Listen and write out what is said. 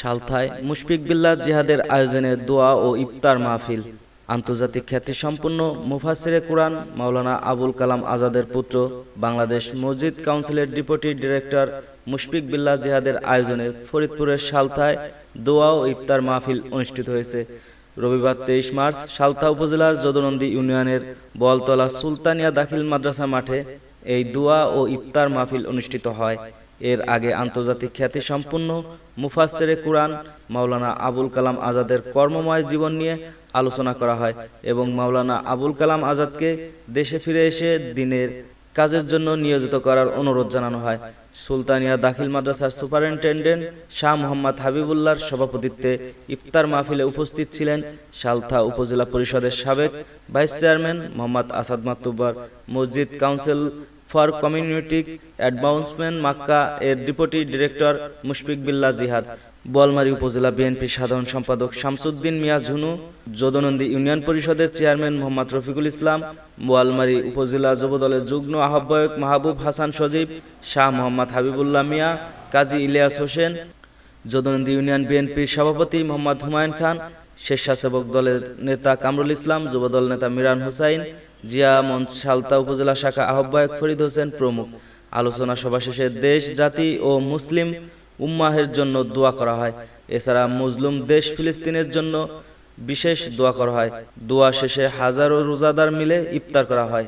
সালথায় মুশফিক বিল্লাহ জিহাদের আয়োজনে দোয়া ও ইফতার মাহফিল। আন্তর্জাতিক খ্যাতি খ্যাতিসম্পন্ন মুফাসিরে কুরআন মাওলানা আবুল কালাম আজাদের পুত্র বাংলাদেশ মসজিদ কাউন্সিলের ডেপুটি ডিরেক্টর মুশফিক বিল্লাহ জিহাদের আয়োজনে ফরিদপুরের সালথায় দোয়া ও ইফতার মাহফিল অনুষ্ঠিত হয়েছে। রবিবার তেইশ মার্চ সালথা উপজেলার যদুনন্দী ইউনিয়নের বলতলা সুলতানিয়া দাখিল মাদ্রাসা মাঠে এই দোয়া ও ইফতার মাহফিল অনুষ্ঠিত হয়। এর আগে আন্তর্জাতিক খ্যাতি সম্পন্ন মুফাসসিরে কুরআন মাওলানা আবুল কালাম আজাদের কর্মময় জীবন নিয়ে আলোচনা করা হয় এবং মাওলানা আবুল কালাম আজাদকে দেশে ফিরে এসে দিনের কাজের জন্য নিয়োজিত করার অনুরোধ জানানো হয়। সুলতানিয়া দাখিল মাদ্রাসার সুপারিনটেন্ডেন্ট শাহ মোহাম্মদ হাবিবুল্লাহর সভাপতিত্বে ইফতার মাহফিলে উপস্থিত ছিলেন সালথা উপজেলা পরিষদের সাবেক vice chairman Mohammad Asad Matubbar, Masjid council for community advancement Makka এর ডিপুটি ডিরেক্টর মুশফিক বিল্লা জিহাদ। বোয়ালমারী উপজেলা বিএনপির সাধারণ সম্পাদক শামসুদ্দিন মিয়া ঝুনু, যদনন্দী ইউনিয়ন পরিষদের চেয়ারম্যান মোহাম্মদ রফিকুল ইসলাম, বোয়ালমারী উপজেলা যুবদলের যুগ্ম আহ্বায়ক মাহবুব হাসান সজীব, শাহ মোহাম্মদ হাবিবুল্লাহ মিয়া, কাজী ইলিয়াস হোসেন, যদনন্দী ইউনিয়ন বিএনপির সভাপতি মোহাম্মদ হুমায়ুন খান, স্বেচ্ছাসেবক দলের নেতা কামরুল ইসলাম, যুবদল নেতা মিরান হুসাইন জিয়া মঞ্চ সালতা উপজেলা শাখা আহ্বায়ক ফরিদ হোসেন প্রমুখ। আলোচনা সভা শেষে দেশ, জাতি ও মুসলিম উম্মাহের জন্য দোয়া করা হয়। এছাড়া মুসলিম দেশ ফিলিস্তিনের জন্য বিশেষ দোয়া করা হয়। দোয়া শেষে হাজারো রোজাদার মিলে ইফতার করা হয়।